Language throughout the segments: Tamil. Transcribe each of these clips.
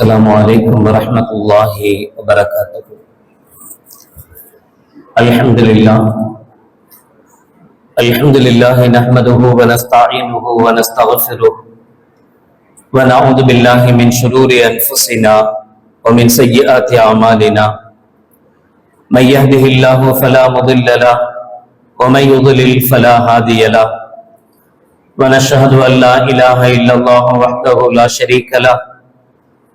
السلام عليكم ورحمة الله وبركاته الحمد لله الحمد لله نحمده ونستعينه ونستغفره ونعوذ بالله من شرور أنفسنا ومن سيئات أعمالنا من يهده الله فلا مضل له ومن يضلل فلا هادي له۔ ونشهد أن لا إله إلا الله وحده لا شريك له۔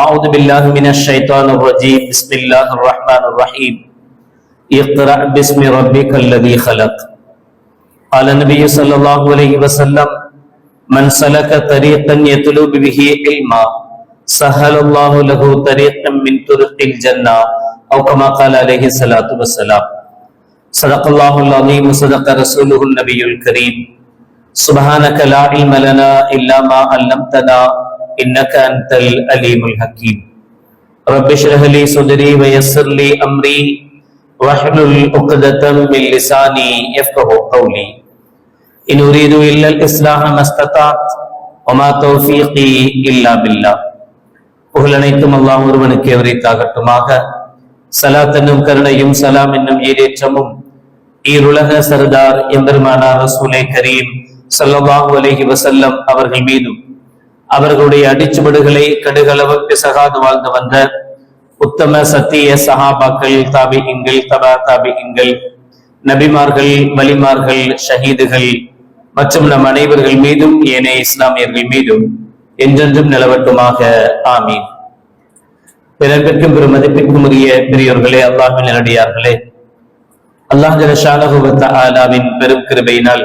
أعوذ بالله من الشيطان الرجيم. بسم الله الرحمن الرحيم. اقرأ باسم ربك الذي خلق. قال النبي صلى الله عليه وسلم من سلك طريقا يطلب به علما سهل الله له طريقا من طرق الجنة. أو كما قال عليه الصلاة والسلام صدق الله العظيم وصدق رسوله النبي الكريم. سبحانك لا علم لنا إلا ما علمتنا إنك أنت الأليم الحكيم رب اشرح لي صدري ويسر لي أمري واحلل عقدة من لساني يفقه قولي إن أريد إلا الإصلاح ما استطعت وما توفيقي إلا بالله புகழ் அனைத்தும் அல்லாஹ் ஒருவனுக்கு உரித்தாகட்டுமாக சலாத் என்னும் கருணையும் சலாம் என்னும் ஈரேற்றமும் ஈருலக சர்தார் எம்பெருமானார் ரசூலே கரீம் ஸல்லல்லாஹு அலைஹி வஸல்லம் அவர்கள் மீதும் அவர்களுடைய அடிச்சுவடுகளை கடுகளவு பிசகாது வாழ்ந்து வந்த உத்தம சத்திய சஹாபாக்கள் தாபிகங்கள் தபா தாபிகங்கள் நபிமார்கள் வலிமார்கள் ஷஹீதுகள் மற்றும் நம் அனைவர்கள் மீதும் ஏனைய இஸ்லாமியர்கள் மீதும் என்றென்றும் நிலவட்டுமாக. ஆமீன். பிறப்பிற்கும் பெரும் மதிப்பிற்கும் உரிய பெரியோர்களே அல்லாஹின் நிலடியார்களே அல்லாஹ் ஜலஷாலகுவத்த ஆலாவின் பெரும் கிருபையினால்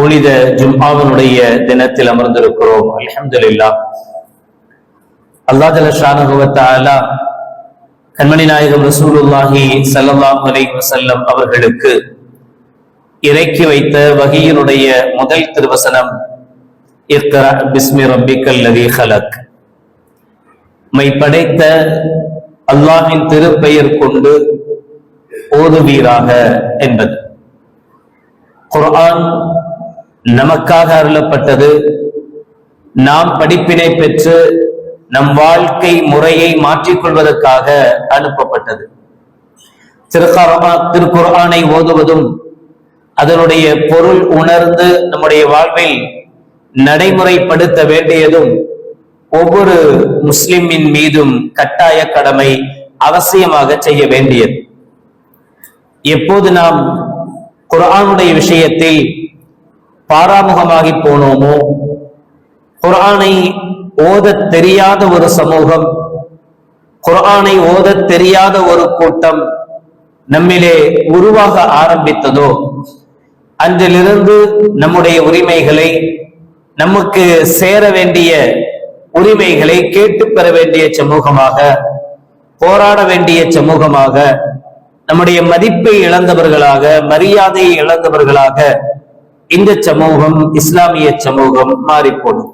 புனித ஜும்ஆவனுடைய தினத்தில் அமர்ந்திருக்கிறோம். அலமதுல்லா அல்லாஹ் ஜலஷாலகுவத்த கண்மணி நாயகம் ரசூலுல்லாஹி ஸல்லல்லாஹு அலைஹி வசல்லம் அவர்களுக்கு இறக்கி வைத்த வகையினுடைய முதல் திருவசனம் பிஸ்மி மை படைத்த அல்லாஹின் திருப்பெயர் கொண்டு ஓதுவீராக என்பது. குர்ஆன் நமக்காக அருளப்பட்டது. நாம் படிப்பினை பெற்று நம் வாழ்க்கை முறையை மாற்றிக்கொள்வதற்காக அனுப்பப்பட்டது. திருக்கரமா திருக்குர்ஆனை ஓதுவதும் அதனுடைய பொருள் உணர்ந்து நம்முடைய வாழ்வில் நடைமுறைப்படுத்த வேண்டியதும் ஒவ்வொரு முஸ்லிமின் மீதும் கட்டாய கடமை அவசியமாக செய்ய வேண்டியது. எப்போது நாம் குரானுடைய விஷயத்தில் பாராமுகமாகி போனோமோ? குரானை ஓத தெரியாத ஒரு சமூகம் குரானை ஓத தெரியாத ஒரு கூட்டம் நம்மிலே உருவாக ஆரம்பித்ததோ? அன்றிலிருந்து நம்முடைய உரிமைகளை நமக்கு சேர வேண்டிய உரிமைகளை கேட்டு பெற வேண்டிய சமூகமாக போராட வேண்டிய சமூகமாக நம்முடைய மதிப்பை இழந்தவர்களாக மரியாதையை இழந்தவர்களாக இந்த சமூகம் இஸ்லாமிய சமூகம் மாறிப்போடும்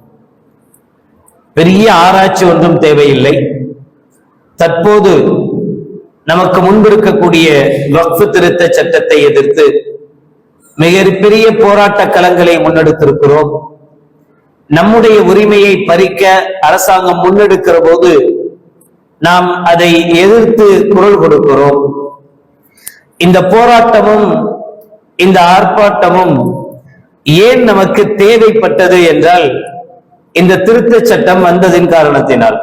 பெரிய ஆராய்ச்சி ஒன்றும் தேவையில்லை. தற்போது நமக்கு முன்பிருக்கக்கூடிய வக்ஃபு திருத்த சட்டத்தை எதிர்த்து மிகப்பெரிய போராட்ட களங்களை முன்னெடுத்திருக்கிறோம். நம்முடைய உரிமையை பறிக்க அரசாங்கம் முன்னெடுக்கிற போது நாம் அதை எதிர்த்து குரல் கொடுக்கிறோம். இந்த போராட்டமும் இந்த ஆர்ப்பாட்டமும் ஏன் நமக்கு தேவைப்பட்டது என்றால் இந்த திருத்த சட்டம் வந்ததின் காரணத்தினால்.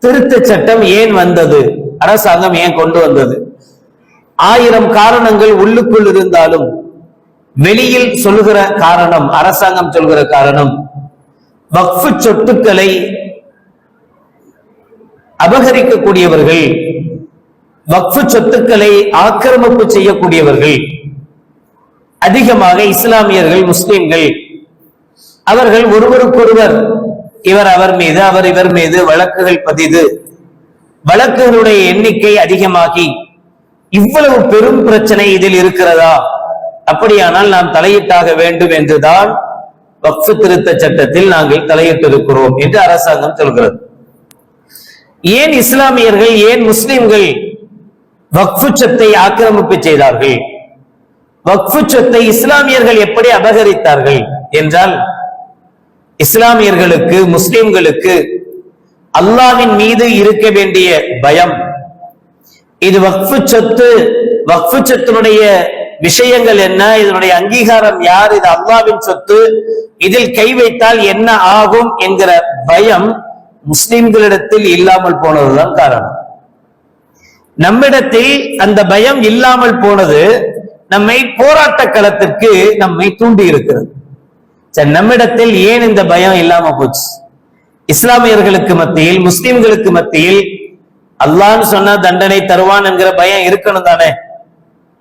திருத்த சட்டம் ஏன் வந்தது? அரசாங்கம் ஏன் கொண்டு வந்தது? ஆயிரம் காரணங்கள் உள்ளுக்குள் இருந்தாலும் வெளியில் சொல்லுகிற காரணம் அரசாங்கம் சொல்கிற காரணம் வக்ஃபு சொத்துக்களை அபகரிக்கக்கூடியவர்கள் வக்ஃபு சொத்துக்களை ஆக்கிரமிப்பு செய்யக்கூடியவர்கள் அதிகமாக இஸ்லாமியர்கள் முஸ்லிம்கள் அவர்கள் ஒருவருக்கொருவர் இவர் அவர் மீது அவர் இவர் மீது வழக்குகள் பதிது வழக்குகளுடைய எண்ணிக்கை அதிகமாகி இவ்வளவு பெரும் பிரச்சனை இதில் இருக்கிறதா? அப்படியானால் நாம் தலையிட்டாக வேண்டும் என்றுதான் வக்ஃபு திருத்த சட்டத்தில் நாங்கள் தலையிட்டிருக்கிறோம் என்று அரசாங்கம் சொல்கிறது. ஏன் இஸ்லாமியர்கள் ஏன் முஸ்லிம்கள் வக்ஃபு சத்தை ஆக்கிரமிப்பு செய்தார்கள்? வக்ஃபு சொத்தை இஸ்லாமியர்கள் எப்படி அபகரித்தார்கள் என்றால் இஸ்லாமியர்களுக்கு முஸ்லிம்களுக்கு அல்லாவின் மீது இருக்க வேண்டிய பயம். இது வக்ஃபு சொத்து வக்ஃபு சொத்தினுடைய விஷயங்கள் என்ன? இதனுடைய அங்கீகாரம் யார்? இது அல்லாவின் சொத்து. இதில் கை வைத்தால் என்ன ஆகும் என்கிற பயம் முஸ்லிம்களிடத்தில் இல்லாமல் போனதுதான் காரணம். நம்மிடத்தில் அந்த பயம் இல்லாமல் போனது நம்மை போராட்ட களத்திற்கு நம்மை தூண்டி இருக்கிறது. சரி நம்மிடத்தில் ஏன் இந்த பயம் இல்லாம போச்சு? இஸ்லாமியர்களுக்கு மத்தியில் முஸ்லிம்களுக்கு மத்தியில் அல்லான்னு சொன்னா தண்டனை தருவான் என்கிற பயம் இருக்கணும் தானே?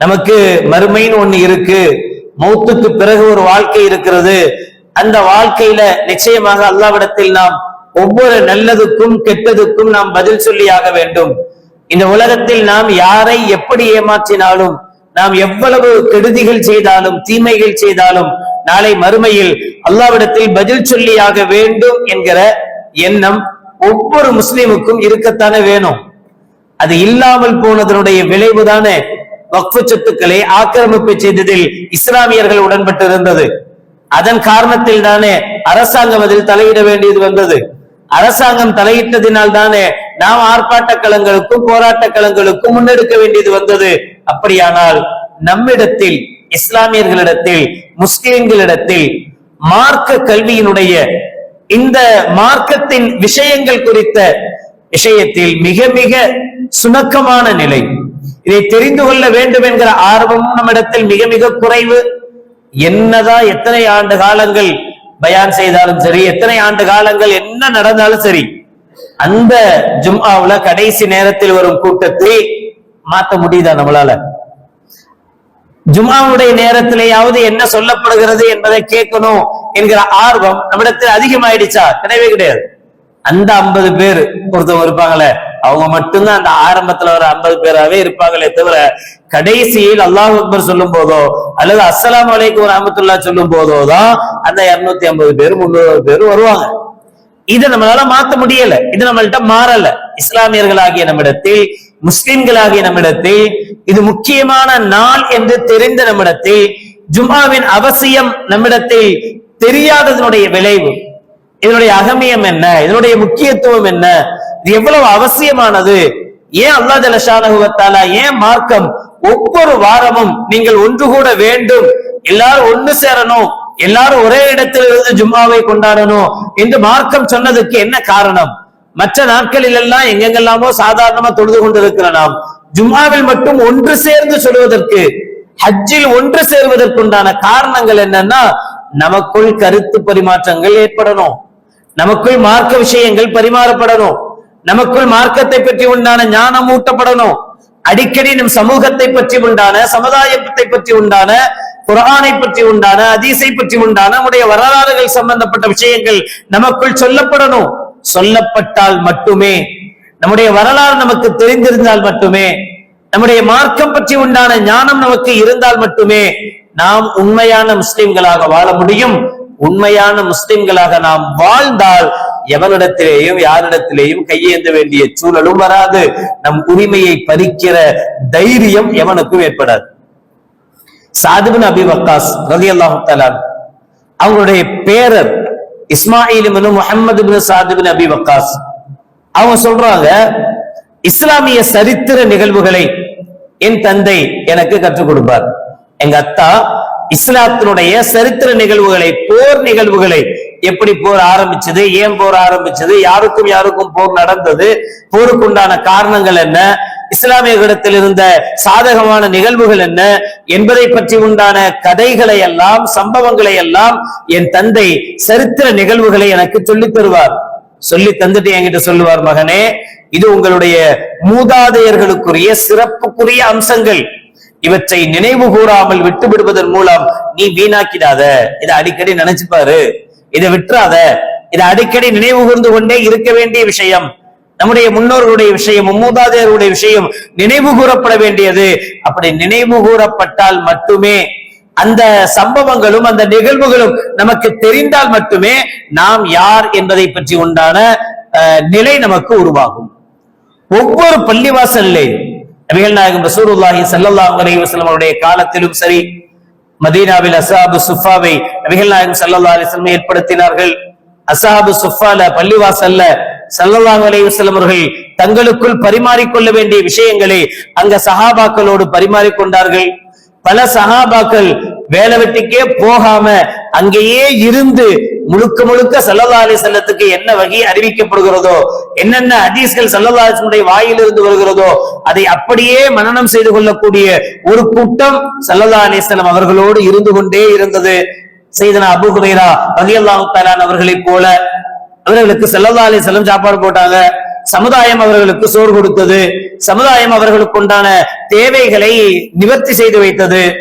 நமக்கு மறுமைன்னு ஒண்ணு இருக்கு. மௌத்துக்கு பிறகு ஒரு வாழ்க்கை இருக்கிறது. அந்த வாழ்க்கையில நிச்சயமாக அல்லாவிடத்தில் நாம் ஒவ்வொரு நல்லதுக்கும் கெட்டதுக்கும் நாம் பதில் சொல்லியாக வேண்டும். இந்த உலகத்தில் நாம் யாரை எப்படி ஏமாற்றினாலும் நாம் எவ்வளவு கெடுதிகள் செய்தாலும் தீமைகள் செய்தாலும் நாளை மறுமையில் அல்லாவிடத்தில் பதில் சொல்லியாக வேண்டும் என்கிற எண்ணம் ஒவ்வொரு முஸ்லிமுக்கும் இருக்கத்தானே வேணும். அது இல்லாமல் போனதனுடைய விளைவுதான? வக்ஃபு சொத்துக்களை ஆக்கிரமிப்பு செய்ததில் இஸ்லாமியர்கள் உடன்பட்டிருந்தது. அதன் காரணத்தில் தானே அரசாங்கம் அதில் தலையிட வேண்டியது வந்தது. அரசாங்கம் தலையிட்டதினால் தானே நாம் ஆர்ப்பாட்ட களங்களுக்கும் போராட்ட களங்களுக்கும் முன்னெடுக்க வேண்டியது வந்தது. அப்படியானால் நம்மிடத்தில் இஸ்லாமியர்களிடத்தில் முஸ்லிம்களிடத்தில் மார்க்க கல்வியினுடைய இந்த மார்க்கத்தின் விஷயங்கள் குறித்த விஷயத்தில் மிக மிக சுணக்கமான நிலை. இதை தெரிந்து கொள்ள வேண்டும் என்கிற ஆர்வமும் நம்மிடத்தில் மிக மிக குறைவு. என்னதான் எத்தனை ஆண்டு காலங்கள் பயான் செய்தாலும் சரி எத்தனை ஆண்டு காலங்கள் என்ன நடந்தாலும் சரி அந்த ஜும்ஆவுல கடைசி நேரத்தில் வரும் கூட்டத்தை மாத்த முடியுதா நம்மளால? ஜுமாவுடைய நேரத்திலேயாவது என்ன சொல்லப்படுகிறது என்பதை கேட்கணும் என்கிற ஆர்வம் நம்மிடத்தில் அதிகமாயிடுச்சா? கிடையவே கிடையாது. அந்த ஐம்பது பேர் ஒருத்தவங்க இருப்பாங்களே அவங்க மட்டும்தான் அந்த ஆரம்பத்துல வர ஐம்பது பேராவே இருப்பாங்களே தவிர கடைசியில் அல்லாஹ் அக்பர் சொல்லும் போதோ அல்லது அஸ்ஸலாம் வலைக்கு ஒரு ரஹமத்துல்லா சொல்லும் போதோ தான் அந்த இருநூத்தி ஐம்பது பேர் முன்னூறு பேர் வருவாங்க. இதை நம்மளால மாத்த முடியல. இது நம்மள்கிட்ட மாறல. இஸ்லாமியர்களாகிய நம்மிடத்தில் முஸ்லிம்களாகிய நம்மிடத்தில் இது முக்கியமான நாள் என்று தெரிந்த நம்மிடத்தில் ஜும்மாவின் அவசியம் நம்மிடத்தில் தெரியாததனுடைய விளைவு. இதனுடைய அகமியம் என்ன? இதனுடைய முக்கியத்துவம் என்ன? இது எவ்வளவு அவசியமானது? ஏன் அல்லா ஜலஷானகுவத்தாலா ஏன் மார்க்கம் ஒவ்வொரு வாரமும் நீங்கள் ஒன்று கூட வேண்டும் எல்லாரும் ஒண்ணு சேரணும் எல்லாரும் ஒரே இடத்தில் இருந்து ஜும்மாவை கொண்டாடணும் என்று மார்க்கம் சொன்னதுக்கு என்ன காரணம்? மற்ற நாட்களில் எல்லாம் எங்கெங்கெல்லாமோ சாதாரணமா தொழுது கொண்டிருக்கிற நாம் ஜும்மாவில் மட்டும் ஒன்று சேர்ந்து சொல்வதற்கு ஹஜ்ஜில் ஒன்று சேர்வதற்குண்டான காரணங்கள் என்னன்னா நமக்குள் கருத்து பரிமாற்றங்கள் ஏற்படணும். நமக்குள் மார்க்க விஷயங்கள் பரிமாறப்படணும். நமக்குள் மார்க்கத்தை பற்றி உண்டான ஞானம் ஊட்டப்படணும். அடிக்கடி நம் சமூகத்தை பற்றி உண்டான சமுதாயத்தை பற்றி உண்டான குரானை பற்றி உண்டான அதிசை பற்றி உண்டான நம்முடைய வரலாறுகள் சம்பந்தப்பட்ட விஷயங்கள் நமக்குள் சொல்லப்படணும். சொல்லப்பட்டால் மட்டுமே. நம்முடைய வரலாறு நமக்கு தெரிந்திருந்தால் மட்டுமே. நம்முடைய மார்க்கம் பற்றி உண்டான ஞானம் நமக்கு இருந்தால் மட்டுமே நாம் உண்மையான முஸ்லிம்களாக வாழ முடியும். உண்மையான முஸ்லிம்களாக நாம் வாழ்ந்தால் எவனிடத்திலேயும் யாரிடத்திலேயும் கையேந்த வேண்டிய சூழலும் வராது. நம் உரிமையை பறிக்கிற தைரியம் எவனுக்கும் ஏற்படாது. சாதுபின் அபி வக்காஸ் ரதி அல்லாஹு அவங்களுடைய பேரர் இஸ்மாயில் முகமது பின் சாதுபின் அபி வக்காஸ். அவங்க சொல்றாங்க இஸ்லாமிய சரித்திர நிகழ்வுகளை என் தந்தை எனக்கு கற்றுக் கொடுப்பார். எங்க அத்தா இஸ்லாத்தினுடைய சரித்திர நிகழ்வுகளை போர் நிகழ்வுகளை எப்படி போர் ஆரம்பிச்சது ஏன் போர் ஆரம்பிச்சது யாருக்கும் யாருக்கும் போர் நடந்தது போருக்குண்டான காரணங்கள் என்ன இஸ்லாமியர்களிடத்தில் இருந்த சாதகமான நிகழ்வுகள் என்ன என்பதை பற்றி உண்டான கதைகளை எல்லாம் சம்பவங்களை எல்லாம் என் தந்தை சரித்திர நிகழ்வுகளை எனக்கு சொல்லித் தருவார். சொல்லி தந்துட்டு என்கிட்ட சொல்லுவார் மகனே இது உங்களுடைய மூதாதையர்களுக்குரிய சிறப்புக்குரிய அம்சங்கள். இவற்றை நினைவு கூறாமல் விட்டு விடுவதன் மூலம் நீ வீணாக்கிடாத. இதை அடிக்கடி நினைச்சுப்பாரு. இதை விட்டுறாத. இதை அடிக்கடி நினைவு கூர்ந்து கொண்டே இருக்க வேண்டிய விஷயம். நம்முடைய முன்னோர்களுடைய விஷயம் மூதாதையருடைய விஷயம் நினைவு கூறப்பட வேண்டியது. அப்படி நினைவு கூறப்பட்டால் மட்டுமே அந்த சம்பவங்களும் அந்த நிகழ்வுகளும் நமக்கு தெரிந்தால் மட்டுமே நாம் யார் என்பதை பற்றி உண்டான அஹ், நிலை நமக்கு உருவாகும். ஒவ்வொரு பள்ளிவாசல்லையும் நபிகள் நாயகம் ரசூலுல்லாஹி ஸல்லல்லாஹு அலைஹி வஸல்லம் அவருடைய காலத்திலும் சரி மதீனாவில் அசாபு சுஃபாவை நபிகள் நாயகம் செல்லல்லா அலிஸ்லம் ஏற்படுத்தினார்கள். அசாபு சுஃபால பள்ளிவாசல்ல ஸல்லல்லாஹு அலைவசலம் அவர்கள் தங்களுக்குள் பரிமாறிக்கொள்ள வேண்டிய விஷயங்களை அங்க சஹாபாக்களோடு பரிமாறிக்கொண்டார்கள். பல சஹாபாக்கள் வேலை வெட்டிக்கே போகாம அங்கேயே இருந்து முழுக்க முழுக்க சல்லல்லா அலி செல்லத்துக்கு என்ன வகை அறிவிக்கப்படுகிறதோ என்னென்ன ஹதீஸ்கள் சல்லல்லா அலிசனுடைய வாயிலிருந்து வருகிறதோ அதை அப்படியே மனநம் செய்து கொள்ளக்கூடிய ஒரு கூட்டம் சல்லல்லா அலிஸ்லாம் அவர்களோடு இருந்து கொண்டே இருந்தது. செய்தனா அபு ஹுரைரா ரலியல்லாஹு தஆலா அவர்களைப் போல அவர்களுக்கு செல்லதா அலி செல்லம் சாப்பாடு போட்டாங்க. சமுதாயம் அவர்களுக்கு சோறு கொடுத்தது. சமுதாயம் அவர்களுக்கு உண்டான தேவைகளை நிவர்த்தி செய்து வைத்தது.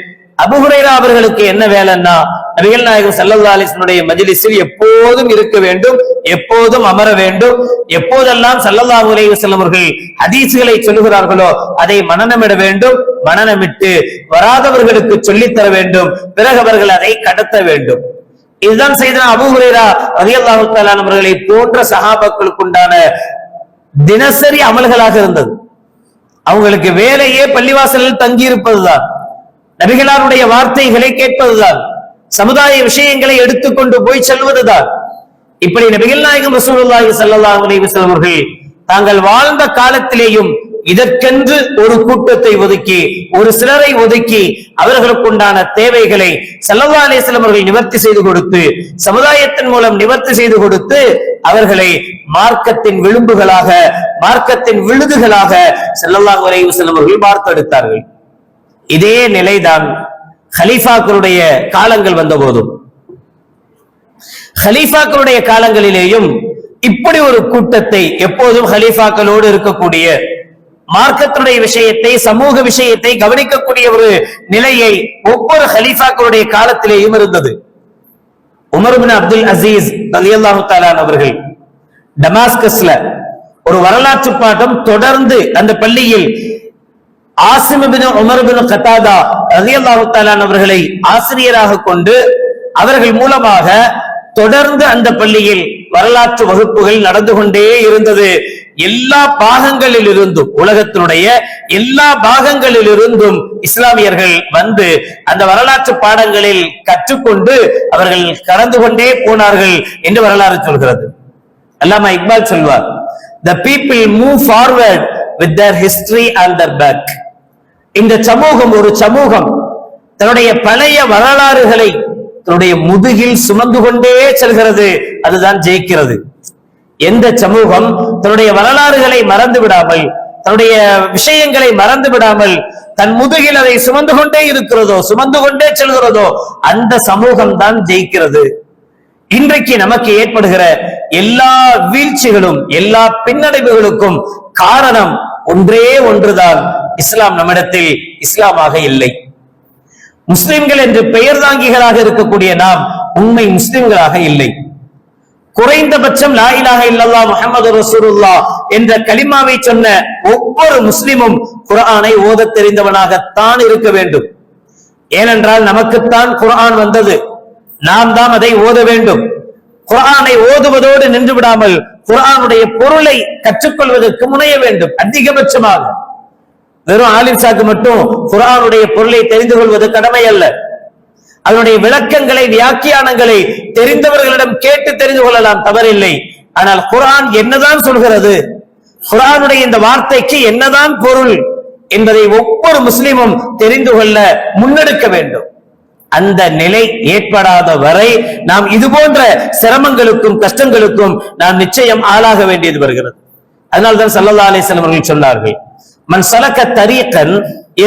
அபுஹுரைரா அவர்களுக்கு என்ன வேலைன்னா நபிகள் நாயகம் சல்லல்லா அலிஸ்னுடைய மஜ்லிஸில் எப்போதும் இருக்க வேண்டும் எப்போதும் அமர வேண்டும். எப்போதெல்லாம் சல்லல்லாஹு உலக செல்லவர்கள் ஹதீசுகளை சொல்லுகிறார்களோ அதை மனனமிட வேண்டும் மனனமிட்டு வராதவர்களுக்கு சொல்லித் தர வேண்டும். பிறகு அவர்கள் அதை கடத்த வேண்டும். இதுதான் செய்தனா அபு ஹுரைரா ரலியல்லாஹு அவர்களை போன்ற சகாபாக்களுக்கு உண்டான தினசரி அமல்களாக இருந்தது. அவங்களுக்கு வேலையே பள்ளிவாசலில் தங்கியிருப்பதுதான். நபிகளாருடைய வார்த்தைகளை கேட்பதுதான். சமுதாய விஷயங்களை எடுத்துக்கொண்டு போய் செல்வதுதான். இப்படி நபிகள் நாயகம் ரசூலுல்லாஹி ஸல்லல்லாஹு அலைஹி அவர்கள் தாங்கள் வாழ்ந்த காலத்திலேயும் இதற்கென்று ஒரு கூட்டத்தை ஒதுக்கி ஒரு சிலரை ஒதுக்கி அவர்களுக்கு உண்டான தேவைகளை சல்லல்லா அலிஸ்லாம் அவர்கள் நிவர்த்தி செய்து கொடுத்து சமுதாயத்தின் மூலம் நிவர்த்தி செய்து கொடுத்து அவர்களை மார்க்கத்தின் விளிம்புகளாக மார்க்கத்தின் விழுதுகளாக செல்லல்லாஹ் அலைஹி வஸல்லம் அவர்கள் பார்த்தெடுத்தார்கள் இதே நிலைதான் ஹலீஃபாக்களுடைய காலங்கள் வந்த போதும் ஹலீஃபாக்களுடைய காலங்களிலேயும் இப்படி ஒரு கூட்டத்தை எப்போதும் ஹலீஃபாக்களோடு இருக்கக்கூடிய மார்க்கத்துடைய விஷயத்தை சமூக விஷயத்தை கவனிக்கக்கூடிய ஒரு நிலையை ஒவ்வொரு ஹலீஃபாக்களுடைய காலத்திலேயும் இருந்தது. உமர் அப்துல் அசீஸ் ரலியல்லாஹு தஆலா அவர்கள் டமாஸ்கஸ்ல ஒரு வரலாற்று பாடம் தொடர்ந்து அந்த பள்ளியில் ஆசிமபின் பின் கத்தாதா ரலியல்லாஹு தஆலா அவர்களை ஆசிரியராக கொண்டு அவர்கள் மூலமாக தொடர்ந்து அந்த பள்ளியில் வரலாற்று வகுப்புகள் நடந்து கொண்டே இருந்தது. எல்லா பாகங்களில் இருந்தும் உலகத்தினுடைய எல்லா பாகங்களில் இருந்தும் இஸ்லாமியர்கள் வந்து அந்த வரலாற்று பாடங்களில் கற்றுக்கொண்டு அவர்கள் கடந்து கொண்டே போனார்கள் என்று வரலாறு சொல்கிறது. அல்லாமா இக்பால் சொல்வார் the people move forward with their history and their back இந்த சமூகம் ஒரு சமூகம். தன்னுடைய பழைய வரலாறுகளை தன்னுடைய முதுகில் சுமந்து கொண்டே செல்கிறது. அதுதான் ஜெயிக்கிறது. எந்த சமூகம் தன்னுடைய வரலாறுகளை மறந்து விடாமல் தன்னுடைய விஷயங்களை மறந்து விடாமல் தன் முதுகில் அதை சுமந்து கொண்டே இருக்கிறதோ சுமந்து கொண்டே செல்கிறதோ அந்த சமூகம் தான் ஜெயிக்கிறது. இன்றைக்கு நமக்கு ஏற்படுகிற எல்லா வீழ்ச்சிகளும் எல்லா பின்னடைவுகளுக்கும் காரணம் ஒன்றே ஒன்றுதான். இஸ்லாம் நம்மிடத்தில் இஸ்லாமாக இல்லை. முஸ்லிம்கள் என்று பெயர் தாங்கிகளாக இருக்கக்கூடிய நாம் உண்மை முஸ்லிம்களாக இல்லை. குறைந்தபட்சம் லாயிலாக இல்லல்லா முகமது ரசூருல்லா என்ற கலிமாவை சொன்ன ஒவ்வொரு முஸ்லிமும் குர்ஆனை ஓதத் தெரிந்தவனாகத்தான் இருக்க வேண்டும். ஏனென்றால் நமக்குத்தான் குரான் வந்தது. நாம் தான் அதை ஓத வேண்டும். குரானை ஓதுவதோடு நின்று விடாமல் குர்ஆனுடைய பொருளை கற்றுக்கொள்வதற்கு முனைய வேண்டும். அதிகபட்சமாக. வெறும் ஆலிம்சாக்கு மட்டும் குரானுடைய பொருளை தெரிந்து கொள்வது கடமை அல்ல அதனுடைய விளக்கங்களை வியாக்கியானங்களை தெரிந்தவர்களிடம் கேட்டு தெரிந்து கொள்ளலாம் தவறில்லை. ஆனால் குரான் என்னதான் சொல்கிறது? குரானுடைய இந்த வார்த்தைக்கு என்னதான் பொருள் என்பதை ஒவ்வொரு முஸ்லிமும் தெரிந்து கொள்ள முன்னெடுக்க வேண்டும். அந்த நிலை ஏற்படாத வரை நாம் இது போன்ற சிரமங்களுக்கும் கஷ்டங்களுக்கும் நாம் நிச்சயம் ஆளாக வேண்டியது வருகிறது. அதனால்தான் சல்லல்லா அலிஸ்லாம் அவர்கள் சொன்னார்கள் மன் சலக்க தரீக்கன்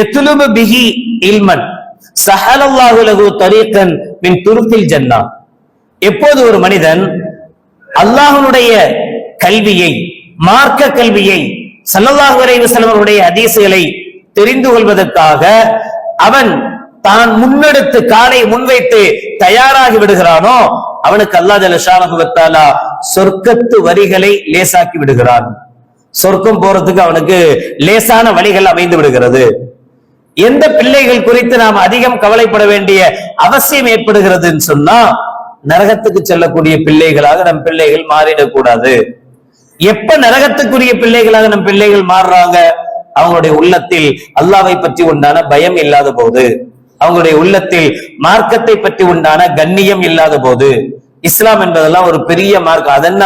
எத்துலுபு பிஹி இல்மன் சஹலல்லாஹு லஹு தரீக்கன் மின் துருக்கில் ஜன்னா எப்போது ஒரு மனிதன் அல்லாஹனுடைய கல்வியை மார்க்க கல்வியை சல்லல்லாஹு அலைஹி வஸல்லம் அவருடைய தெரிந்து கொள்வதற்காக அவன் தான் முன்னெடுத்து காலை முன்வைத்து தயாராகி விடுகிறானோ அவனுக்கு அல்லா ஜலஷானகுவத்தாலா சொர்க்கத்து வரிகளை லேசாக்கி விடுகிறான். சொர்க்கம் போறதுக்கு அவனுக்கு லேசான வழிகள் அமைந்து விடுகிறது. எந்த பிள்ளைகள் குறித்து நாம் அதிகம் கவலைப்பட வேண்டிய அவசியம் ஏற்படுகிறதுன்னு சொன்னா நரகத்துக்கு செல்லக்கூடிய பிள்ளைகளாக நம் பிள்ளைகள் மாறிடக்கூடாது. எப்ப நரகத்துக்குரிய பிள்ளைகளாக நம் பிள்ளைகள் மாறுறாங்க? அவங்களுடைய உள்ளத்தில் அல்லாவை பற்றி உண்டான பயம் இல்லாத போது அவங்களுடைய உள்ளத்தில் மார்க்கத்தை பற்றி உண்டான கண்ணியம் இல்லாத போது இஸ்லாம் என்பதெல்லாம் ஒரு பெரிய மார்க்கம். அதென்ன?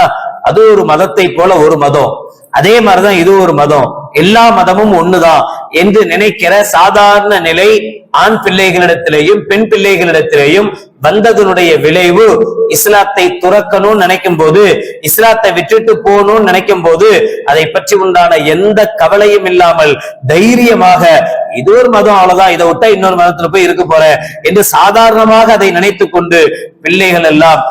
அது ஒரு மதத்தை போல ஒரு மதம். அதே மாதிரிதான் இது ஒரு மதம். எல்லா மதமும் ஒண்ணுதான் என்று நினைக்கிற சாதாரண நிலை ஆண் பிள்ளைகளிடத்திலேயும் பெண் பிள்ளைகளிடத்திலேயும் வந்ததனுடைய விளைவு இஸ்லாத்தை துறக்கணும்னு நினைக்கும் போது இஸ்லாத்தை விட்டுட்டு போகணும்னு நினைக்கும் போது அதை பற்றி உண்டான எந்த கவலையும் இல்லாமல் தைரியமாக இது ஒரு மதம் அவ்வளவுதான் இதை விட்டா இன்னொரு மதத்துல போய் இருக்க போற என்று சாதாரணமாக அதை நினைத்து கொண்டு பிள்ளைகள் எல்லாம்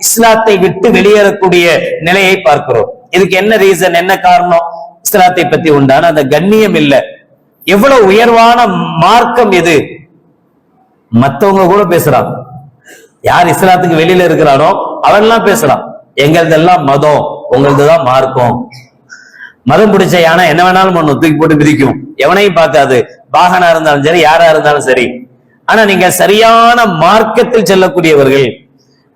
இஸ்லாத்தை விட்டு வெளியேறக்கூடிய நிலையை பார்க்கிறோம். இதுக்கு என்ன ரீசன் என்ன காரணம்? இஸ்லாத்தை பத்தி உண்டான அந்த கண்ணியம் இல்ல. எவ்வளவு உயர்வான மார்க்கம் எது? மத்தவங்க கூட பேசுறான் யார் இஸ்லாத்துக்கு வெளியில இருக்கிறாரோ அவன் எல்லாம் பேசலாம் எங்களதெல்லாம் மதம் உங்களதுதான் மார்க்கம். மதம் பிடிச்ச யானை என்ன வேணாலும் பண்ணும். தூக்கி போட்டு மிதிக்கும். எவனையும் பார்க்காது. வாகனா இருந்தாலும் சரி யாரா இருந்தாலும் சரி. ஆனா நீங்க சரியான மார்க்கத்தில் செல்லக்கூடியவர்கள்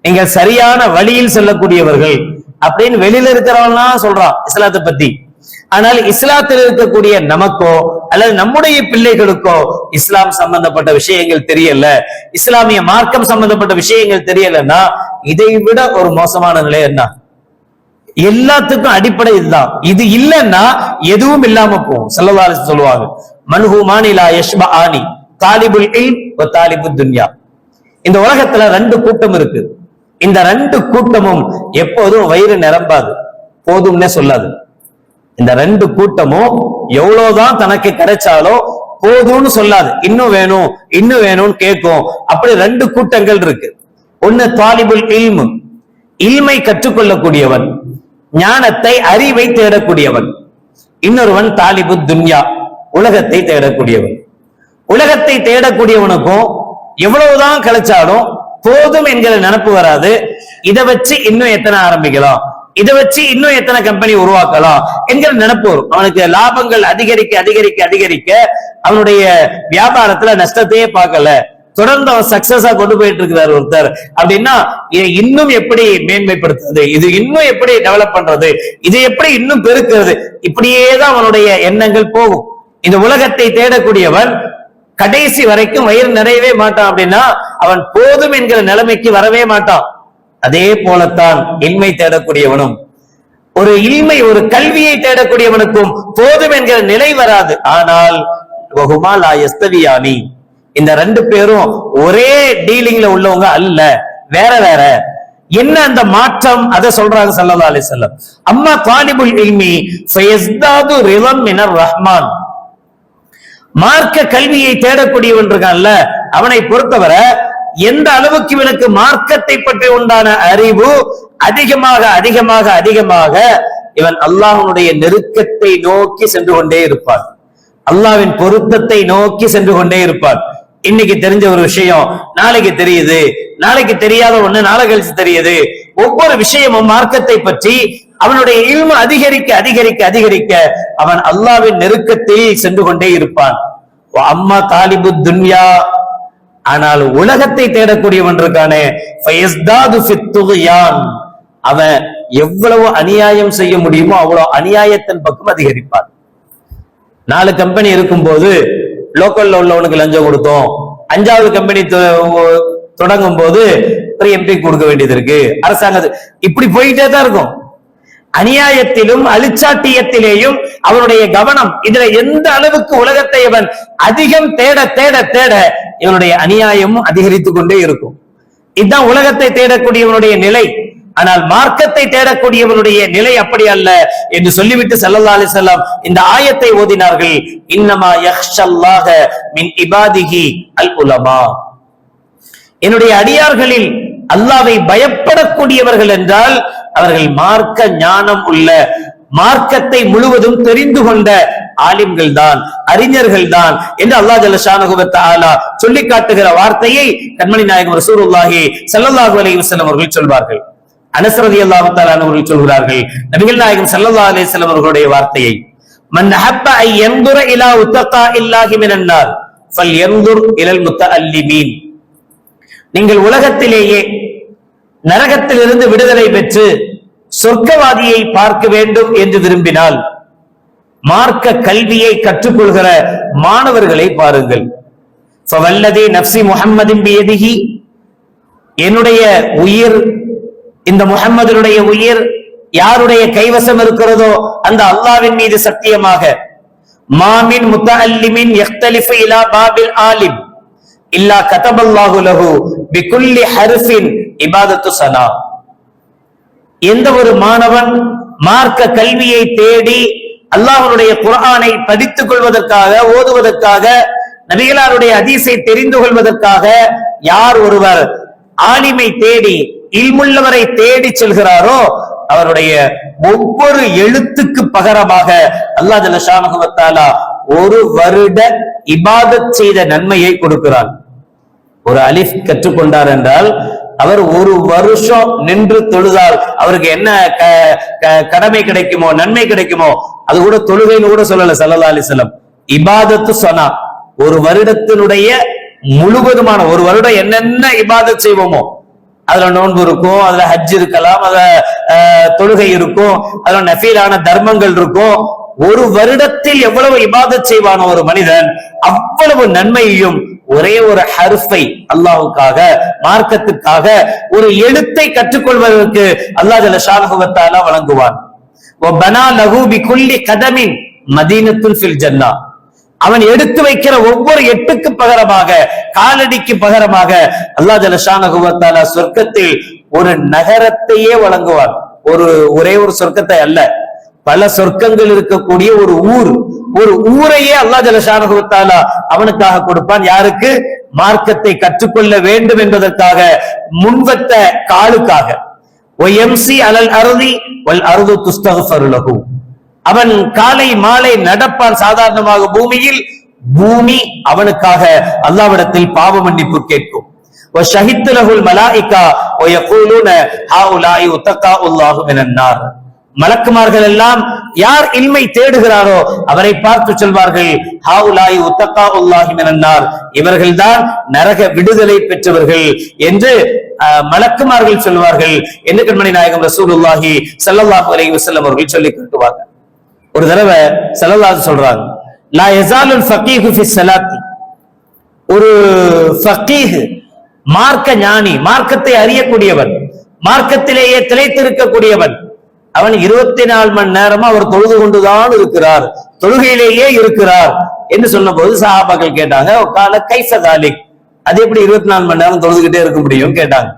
நீங்கள் சரியான வழியில் செல்லக்கூடியவர்கள் அப்படின்னு வெளியில இருக்கிறவன்லாம் சொல்றான் இஸ்லாத்தை பத்தி. ஆனால் இஸ்லாத்தில் இருக்கக்கூடிய நமக்கோ அல்லது நம்முடைய பிள்ளைகளுக்கோ இஸ்லாம் சம்பந்தப்பட்ட விஷயங்கள் தெரியல. இஸ்லாமிய மார்க்கம் சம்பந்தப்பட்ட விஷயங்கள் தெரியலன்னா இதை விட ஒரு மோசமான நிலை என்ன? எல்லாத்துக்கும் அடிப்படை இதுதான். இது இல்லைன்னா எதுவும் இல்லாம போகும். செல்லவாறு சொல்லுவாங்க மன்ஹு மானிலா யஷ்பா ஆனி தாலிபுல் இல் தாலிபு துன்யா. இந்த உலகத்துல ரெண்டு கூட்டம் இருக்கு. இந்த ரெண்டு கூட்டமும் எப்போதும் வயிறு நிரம்பாது. போதும்னே சொல்லாது. இந்த ரெண்டு கூட்டமும் எவ்வளவுதான் தனக்கு கிடைச்சாலும் போதும்னு சொல்லாது. இன்னும் வேணும் இன்னும் வேணும்னு கேட்கும். அப்படி ரெண்டு கூட்டங்கள் இருக்கு. ஒண்ணு தாலிபுல் இல்மு. இல்மை கற்றுக்கொள்ளக்கூடியவன் ஞானத்தை அறிவை தேடக்கூடியவன். இன்னொருவன் தாலிபு துன்யா உலகத்தை தேடக்கூடியவன். உலகத்தை தேடக்கூடியவனுக்கும் எவ்வளவுதான் கிடைச்சாலும் போதும் என்கிற நினப்பு வராது. இதை வச்சு இன்னும் எத்தனை ஆரம்பிக்கலாம்? இதை வச்சு இன்னும் எத்தனை கம்பெனி உருவாக்கலாம்? என்கிற நினப்பு வரும். அவனுக்கு லாபங்கள் அதிகரிக்க அதிகரிக்க அதிகரிக்க அவனுடைய வியாபாரத்துல நஷ்டத்தையே பார்க்கல. தொடர்ந்து அவன் சக்சஸா கொண்டு போயிட்டு இருக்கிறார் ஒருத்தர். அப்படின்னா இன்னும் எப்படி மேன்மைப்படுத்துறது? இது இன்னும் எப்படி டெவலப் பண்றது? இது எப்படி இன்னும் பெருக்கிறது? இப்படியே தான் அவனுடைய எண்ணங்கள் போகும். இந்த உலகத்தை தேடக்கூடியவன் கடைசி வரைக்கும் வயிறு நிறையவே மாட்டான் அப்படின்னா அவன் போதும் என்கிற நிலைமைக்கு வரவே மாட்டான். அதே போலத்தான் இன்மை தேடக்கூடியவனும். ஒரு இன்மை ஒரு கல்வியை தேடக்கூடியவனுக்கும் போதும் என்கிற நிலை வராது. ஆனால் வகுமா எஸ்தவியானி இந்த ரெண்டு பேரும் ஒரே டீலிங்ல உள்ளவங்க அல்ல. வேற வேற. என்ன அந்த மாற்றம்? அதை சொல்றாங்க சல்லா அலி செல்லம் அம்மா தாலிபுல் இல்மி ரஹ்மான் மார்க்க கல்வியை தேடக்கூடியவன் இருக்கான்ல அவனை பொறுத்தவரை எந்த அளவுக்கு இவனுக்கு மார்க்கத்தை பற்றி உண்டான அறிவு அதிகமாக அதிகமாக அதிகமாக இவன் அல்லாஹனுடைய நெருக்கத்தை நோக்கி சென்று கொண்டே இருப்பான். அல்லாஹ்வின் பொருத்தத்தை நோக்கி சென்று கொண்டே இருப்பான். இன்னைக்கு தெரிஞ்ச ஒரு விஷயம் நாளைக்கு தெரியுது. நாளைக்கு தெரியாத ஒண்ணு நாளை கழிச்சு தெரியுது. ஒவ்வொரு விஷயமும் மார்க்கத்தை பற்றி அவனுடைய இல்மு அதிகரிக்க அதிகரிக்க அதிகரிக்க அவன் அல்லாவின் நெருக்கத்தில் சென்று கொண்டே இருப்பான். அம்மா தாலிபு துன்யா. ஆனால் உலகத்தை தேடக்கூடியவன் இருக்கானே. ஃபயஸ்தாது அவன் எவ்வளவு அநியாயம் செய்ய முடியுமோ அவ்வளவு அநியாயத்தின் பக்கம் அதிகரிப்பான். நாலு கம்பெனி இருக்கும்போது லோக்கல்ல உள்ளவனுக்கு லஞ்சம் கொடுத்தோம். அஞ்சாவது கம்பெனி தொடங்கும் போது ஒரு எம்பி கொடுக்க வேண்டியது இருக்கு. அரசாங்கம் இப்படி போயிட்டே தான் இருக்கும். அநியாயத்திலும் அலிச்சாட்டியத்திலேயும் அவனுடைய கவனம். இதுல எந்த அளவுக்கு உலகத்தை இவன் அதிகம் தேட தேட தேட இவனுடைய அநியாயமும் அதிகரித்துக் கொண்டே இருக்கும். இதுதான் உலகத்தை தேடக்கூடியவனுடைய நிலை. ஆனால் மார்க்கத்தை தேடக்கூடியவனுடைய நிலை அப்படி அல்ல என்று சொல்லிவிட்டு ஸல்லல்லாஹு அலி வஸல்லம் இந்த ஆயத்தை ஓதினார்கள். இன்னமா யஹ்ஷல்லாஹ மின் இபாதிகி அல் உலமா. என்னுடைய அடியார்களில் அல்லாவை பயப்படக்கூடியவர்கள் என்றால் அவர்கள் மார்க்க ஞானம் உள்ள மார்க்கத்தை முழுவதும் தெரிந்து கொண்ட ஆலிம்கள் தான் அறிஞர்கள் தான் என்று அல்லாஹ் ஜல்லஷானுகுவத்த சொல்லி காட்டுகிற வார்த்தையை கண்மணி நாயகம் ரசூருல்லாஹி ஸல்லல்லாஹு அலி வசலம் அவர்கள் சொல்வார்கள். அனசரதி அல்லாஹு அவர்கள் சொல்கிறார்கள் நபிகள் நாயகம் ஸல்லல்லாஹு அலைஹி அவர்களுடைய வார்த்தையை மன் அஹப்ப ஐ யன்துர இலா உத்தகா இல்லாஹி மினன் இலல் நீங்கள் உலகத்திலேயே நரகத்திலிருந்து விடுதலை பெற்று சொர்க்கவாதியை பார்க்க வேண்டும் என்று விரும்பினால் மார்க்க கல்வியை கற்றுக்கொள்கிற மாணவர்களை பாருங்கள். நப்சி முஹம்மதின் பியதிஹி என்னுடைய உயிர் இந்த முகம்மதனுடைய உயிர் யாருடைய கைவசம் இருக்கிறதோ அந்த அல்லாவின் மீது சத்தியமாக. மாமின் முத்தஅல்லிமின் யக்தலிஃபு இலா பாபில் ஆலிம். இல்லா கதபல்லாஹு லஹு. பிகுல்லி ஹர்ஃபின் இபாதத்து சலா. எந்த ஒரு மாணவன் மார்க்க கல்வியை தேடி அல்லாஹனுடைய குரானை படித்துக் கொள்வதற்காக ஓதுவதற்காக நபிகளாருடைய அதிசை தெரிந்து கொள்வதற்காக யார் ஒருவர் ஆலிமை தேடி இல்முள்ளவரை தேடி செல்கிறாரோ அவருடைய ஒவ்வொரு எழுத்துக்கு பகரமாக அல்லாஹ் ஜல்லஷானஹு வ ஒரு வருட இபாதத் செய்த நன்மையை கொடுக்கிறான். ஒரு அலிஃப் கற்றுக்கொண்டார் என்றால் அவர் ஒரு வருஷம் நின்று தொழுதால் அவருக்கு என்ன க- க- கடமை கிடைக்குமோ நன்மை கிடைக்குமோ அது கூட தொழுகைன்னு கூட சொல்லல சல்லா அலிஸ்லம் இபாதத்து சொன்னா ஒரு வருடத்தினுடைய முழுவதுமான ஒரு வருடம் என்னென்ன இபாதத் செய்வோமோ அதுல நோன்பு இருக்கும் அதுல ஹஜ் இருக்கலாம் அதுல அஹ், தொழுகை இருக்கும் அதுல நஃபீலான தர்மங்கள் இருக்கும். ஒரு வருடத்தில் எவ்வளவு இபாதத் செய்வான ஒரு மனிதன் அவ்வளவு நன்மையையும் ஒரே ஒரு ஹருஃபை அல்லாவுக்காக மார்க்கத்துக்காக ஒரு எழுத்தை கற்றுக்கொள்வதற்கு அல்லாஹ் ஜல ஷானுகத்தாலா வழங்குவான். கதமின் மதீனத்துல் ஃபில் ஜன்னா. அவன் எடுத்து வைக்கிற ஒவ்வொரு எட்டுக்கு பகரமாக காலடிக்கு பகரமாக அல்லாஹ் ஜல ஷானுகத்தாலா சொர்க்கத்தில் ஒரு நகரத்தையே வழங்குவான். ஒரு ஒரே ஒரு சொர்க்கத்தை அல்ல. பல சொர்க்கங்கள் இருக்கக்கூடிய ஒரு ஊர். ஒரு ஊரையே அல்லா ஜலசானகுத்தாலா அவனுக்காக கொடுப்பான். யாருக்கு? மார்க்கத்தை கற்றுக்கொள்ள வேண்டும் என்பதற்காக முன்வத்த காலுக்காக. அலல் அவன் காலை மாலை நடப்பான் சாதாரணமாக பூமியில். பூமி அவனுக்காக அல்லாவிடத்தில் பாவ மன்னிப்பு கேட்கும். ஷஹித் லகுல் மலாய்கா ஒ யகூலுன ஹாஉலாய் உத்தகா உல்லாஹு மினன்னார் மலக்குமார்கள் எல்லாம் யார் இல்மை தேடுகிறாரோ அவரை பார்த்து சொல்வார்கள் ஹாவுலாய் உத்தக்கா உல்லாஹி மினன்னார். இவர்கள்தான் நரக விடுதலை பெற்றவர்கள் என்று மலக்குமார்கள் சொல்வார்கள் என்று கண்மணி நாயகம் ரசூலுல்லாஹி சல்லாஹு அலி வசல்லம் அவர்கள் சொல்லி காட்டுவாங்க. ஒரு தடவை ஸல்லல்லாஹு சொல்றாங்க லா யஸாலுல் ஃபக்கீஹு ஃபி சலாத்தி ஒரு ஃபகீஹ் மார்க்க ஞானி மார்க்கத்தை அறியக்கூடியவன் மார்க்கத்திலேயே திளைத்திருக்கக்கூடியவன் அவன் இருபத்தி நாலு மணி நேரமா அவர் தொழுது கொண்டுதான் இருக்கிறார். தொழுகையிலேயே இருக்கிறார் என்று சொன்ன போது சஹாபாக்கள் கேட்டாங்க கால கைசதாலிக் அது எப்படி இருபத்தி நாலு மணி நேரம் தொழுதுகிட்டே இருக்க முடியும்? கேட்டாங்க.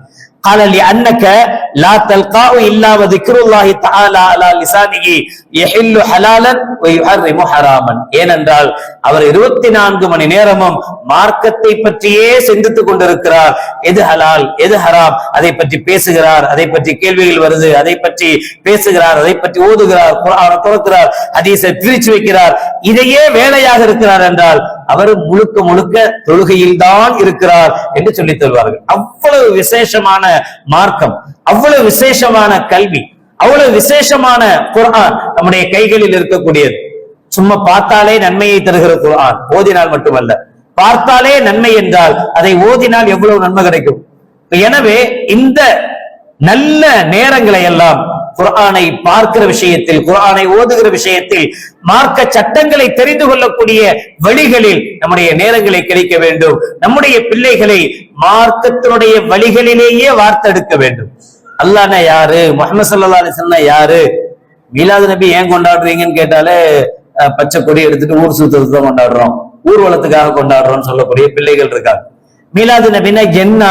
காலலி அன்னக்க லா தல்காவு இல்லாம திக்ருல்லாஹி தஆலா அலா லிசானிஹி யஹில்லு ஹலாலன் வ யுஹர்ரிமு ஹராமன் ஏனென்றால் அவர் இருபத்தி நான்கு மணி நேரமும் மார்க்கத்தை பற்றியே சிந்தித்துக் கொண்டிருக்கிறார். எது ஹலால் எது ஹராம்? அதை பற்றி பேசுகிறார் அதை பற்றி கேள்விகள் வருது அதை பற்றி பேசுகிறார் அதை பற்றி ஓதுகிறார் துறக்கிறார் ஹதீஸை பிரிச்சு வைக்கிறார். இதையே வேலையாக இருக்கிறார் என்றால் அவர் முழுக்க முழுக்க தொழுகையில் தான் இருக்கிறார் என்று சொல்லித் தருவார்கள். அவ்வளவு விசேஷமான மார்க்கம். அவ்வளவு விசேஷமான கல்வி அவ்வளவு விசேஷமான குரான் நம்முடைய கைகளில் இருக்கக்கூடியது. சும்மா பார்த்தாலே நன்மையை தருகிற குரான் ஓதினால் மட்டுமல்ல. பார்த்தாலே நன்மை என்றால் அதை ஓதினால் எவ்வளவு நன்மை கிடைக்கும்? எனவே இந்த நல்ல நேரங்களை எல்லாம் குரானை பார்க்கிற விஷயத்தில் குரானை ஓதுகிற விஷயத்தில் மார்க்க சட்டங்களை தெரிந்து கொள்ளக்கூடிய வழிகளில் நம்முடைய நேரங்களை கிடைக்க வேண்டும். நம்முடைய பிள்ளைகளை மார்க்கத்தினுடைய வழிகளிலேயே வார்த்தெடுக்க வேண்டும். அல்லானா யாரு? முகமது சல்லா அலிசன்னா யாரு? மீலாது நபி ஏன் கொண்டாடுறீங்கன்னு கேட்டாலே பச்சை கொடி எடுத்துட்டு ஊர் சுத்தத்தை தான் கொண்டாடுறோம். ஊர்வலத்துக்காக கொண்டாடுறோம்னு சொல்லக்கூடிய பிள்ளைகள் இருக்காங்க. மீலாது நபின்னா என்ன?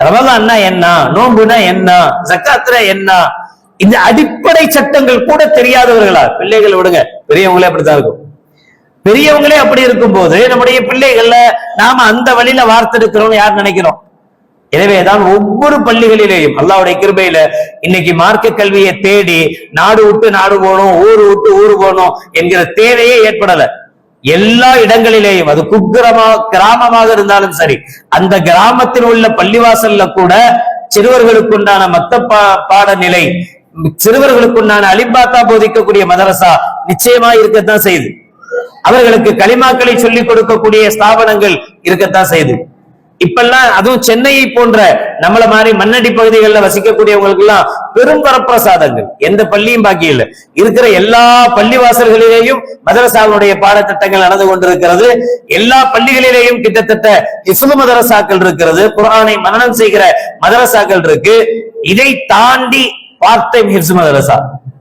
ரமலான்னா என்ன? நோன்புனா என்ன? ஜக்காத்னா என்ன? இந்த அடிப்படை சட்டங்கள் கூட தெரியாதவர்களா? பிள்ளைகள் விடுங்க. பெரியவங்களே அப்படித்தான் இருக்கும். பெரியவங்களே அப்படி இருக்கும்போது நம்முடைய பிள்ளைகள்ல நாம அந்த வழியில வார்த்தெடுக்கிறோம் யார் நினைக்கிறோம்? எனவேதான் ஒவ்வொரு பள்ளிகளிலேயும் அல்லாவுடைய கிருபையில இன்னைக்கு மார்க்க கல்வியை தேடி நாடு விட்டு நாடு போகணும் ஊரு விட்டு ஊரு போகணும் என்கிற தேவையே ஏற்படல. எல்லா இடங்களிலேயும் அது குக்கிரமா கிராமமாக இருந்தாலும் சரி அந்த கிராமத்தில் உள்ள பள்ளிவாசல்ல கூட சிறுவர்களுக்குண்டான மத்த பா- பாடநிலை சிறுவர்களுக்குண்டான அலிபாத்தா போதிக்கக்கூடிய மதரசா நிச்சயமா இருக்கத்தான் செய்யுது அவர்களுக்கு களிமாக்களை சொல்லிக் கொடுக்கக்கூடிய ஸ்தாபனங்கள் இருக்கத்தான் செய்யுது இப்பெல்லாம் அதுவும் சென்னையை போன்ற நம்மள மாதிரி மண்ணடி பகுதிகளில் வசிக்கக்கூடியவங்களுக்கு எல்லாம் பெரும் வரப்பிரசாதங்கள். எந்த பள்ளியும் பாக்கி இல்லை. இருக்கிற எல்லா பள்ளிவாசல்களிலேயும் மதரசாவுடைய பாடத்திட்டங்கள் நடந்து கொண்டிருக்கிறது. எல்லா பள்ளிகளிலேயும் கிட்டத்தட்ட இசுலு மதரசாக்கள் இருக்கிறது. குரானை மனனம் செய்கிற மதரசாக்கள் இருக்கு. இதை தாண்டி பார்ட் டைம் ஹிப்ஸ் மதரசா.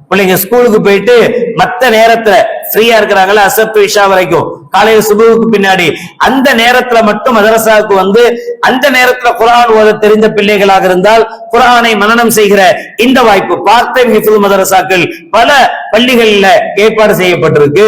பிள்ளைங்க ஸ்கூலுக்கு போயிட்டு மத்த நேரத்துல ஃப்ரீயா இருக்கிறாங்களா அசத்து விஷா வரைக்கும். காலையில சுபுவுக்கு பின்னாடி. அந்த நேரத்துல மட்டும் மதரசாவுக்கு வந்து அந்த நேரத்துல குரான் ஓத தெரிந்த பிள்ளைகளாக இருந்தால் குரானை மனனம் செய்கிற இந்த வாய்ப்பு பார்ட் ஹிஃபுல் மதரசாக்கள் பல பள்ளிகள்ல ஏற்பாடு செய்யப்பட்டிருக்கு.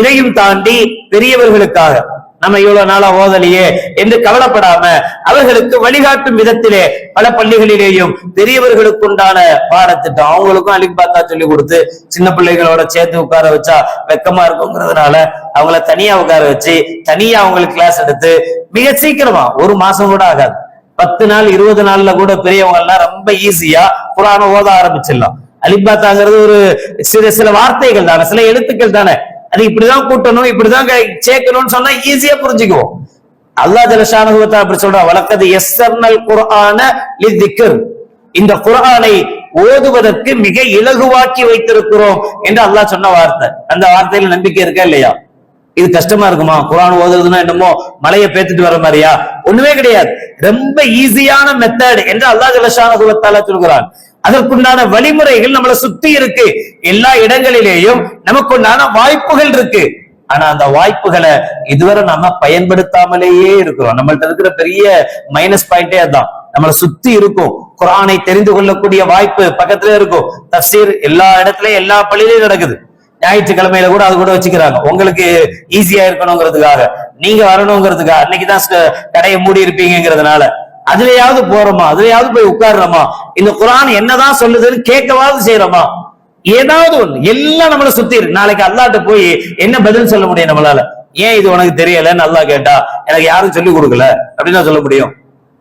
இதையும் தாண்டி பெரியவர்களுக்காக நம்ம இவ்வளவு நாளா ஓதலையே என்று கவலைப்படாம அவர்களுக்கு வழிகாட்டும் விதத்திலே பல பள்ளிகளிலேயும் பெரியவர்களுக்கு உண்டான பாடத்திட்டம் அவங்களுக்கும் அலிக் பாத்தா சொல்லி கொடுத்து சின்ன பிள்ளைகளோட சேர்த்து உட்கார வச்சா வெக்கமா இருக்குங்கிறதுனால அவங்கள தனியா உட்கார வச்சு தனியா அவங்களுக்கு கிளாஸ் எடுத்து மிக சீக்கிரமா ஒரு மாசம் கூட ஆகாது. பத்து நாள் இருபது நாள்ல கூட பெரியவங்க எல்லாம் ரொம்ப ஈஸியா புராணம் ஓத ஆரம்பிச்சிடலாம். அலிபாத்தாங்கிறது ஒரு சில சில வார்த்தைகள் தானே சில எழுத்துக்கள் தானே. அது இப்படிதான் கூட்டணும் இப்படிதான் சேர்க்கணும்னு சொன்னா ஈஸியா புரிஞ்சுக்குவோம். அல்லாஹ் ஜலஷானுவத்தா அப்படி சொல்றா வழக்கது எஸ்ஸர்னல் குரான லித்திக்ர். இந்த குரானை ஓதுவதற்கு மிக இலகுவாக்கி வைத்திருக்கிறோம் என்று அல்லாஹ் சொன்ன வார்த்தை. அந்த வார்த்தையில நம்பிக்கை இருக்கா இல்லையா? இது கஷ்டமா இருக்குமா? குரான் ஓதுறதுன்னா என்னமோ மலையை பேத்துட்டு வர மாதிரியா? ஒண்ணுமே கிடையாது. ரொம்ப ஈஸியான மெத்தட் என்று அல்லாஹ் ஜலசானுகத்தால சொல்கிறான். அதற்குண்டான வழிமுறைகள் நம்மளை சுத்தி இருக்கு. எல்லா இடங்களிலேயும் நமக்குண்டான வாய்ப்புகள் இருக்கு. ஆனா அந்த வாய்ப்புகளை இதுவரை நம்ம பயன்படுத்தாமலேயே இருக்கிறோம். நம்மள்ட்ட இருக்கிற பெரிய மைனஸ் பாயிண்டே அதான். நம்மளை சுத்தி இருக்கும். குரானை தெரிந்து கொள்ளக்கூடிய வாய்ப்பு பக்கத்துல இருக்கும். தப்சீர் எல்லா இடத்துலயும் எல்லா பள்ளியிலயும் நடக்குது. ஞாயிற்றுக்கிழமையில கூட அது கூட வச்சுக்கிறாங்க. உங்களுக்கு ஈஸியா இருக்கணுங்கிறதுக்காக. நீங்க வரணுங்கிறதுக்காக. அன்னைக்குதான் கடையை மூடி இருப்பீங்கிறதுனால அதுலயாவது போறோமா? அதுலயாவது போய் உட்கார்றோமா? இந்த குரான் என்னதான் சொல்லுதுன்னு கேட்கவாவது செய்யறோமா ஏதாவது ஒண்ணு. எல்லாம் நம்மள சுத்தி இருக்கு. நாளைக்கு அல்லாட்ட போய் என்ன பதில் சொல்ல முடியும் நம்மளால? ஏன் இது உனக்கு தெரியலன்னு நல்லா கேட்டா எனக்கு யாரும் சொல்லி கொடுக்கல. அப்படின்னு நான் சொல்ல முடியும்.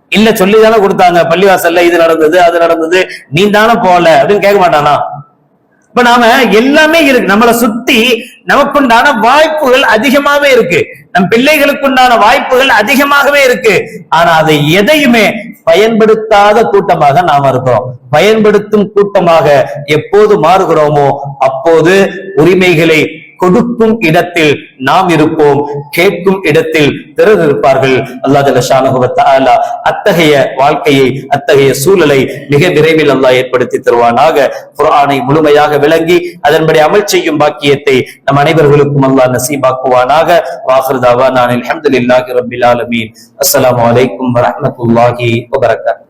இல்ல சொல்லி தானே கொடுத்தாங்க. பள்ளிவாசல்ல இது நடந்தது அது நடந்தது. நீ தானே போகல அப்படின்னு கேட்க மாட்டானா? இப்ப நாம எல்லாமே இருக்கு. நம்மளை சுத்தி நமக்குண்டான வாய்ப்புகள் அதிகமாவே இருக்கு. நம் பிள்ளைகளுக்குண்டான வாய்ப்புகள் அதிகமாகவே இருக்கு. ஆனா அதை எதையுமே பயன்படுத்தாத கூட்டமாக நாம இருக்கிறோம். பயன்படுத்தும் கூட்டமாக எப்போது மாறுகிறோமோ அப்போது உரிமைகளை கொடுக்கும் இடத்தில் நாம் இருப்போம் கேட்கும் இடத்தில் பிறர் இருப்பார்கள் அல்லாஹ் ஜல்லஷானஹு அத்தகைய வாழ்க்கையை அத்தகைய சூழலை மிக விரைவில் அல்லாஹ் ஏற்படுத்தி தருவானாக. குரானை முழுமையாக விளங்கி அதன்படி அமல் செய்யும் பாக்கியத்தை நம் அனைவர்களுக்கும் அல்லாஹ் நசீபாக்குவானாக. வாஹிர் தாவானா அல்ஹம்துலில்லாஹி ரபில் ஆலமீன். அஸ்லாம் அலைக்கும் வரமத்துல்லாஹி வபரகாத்.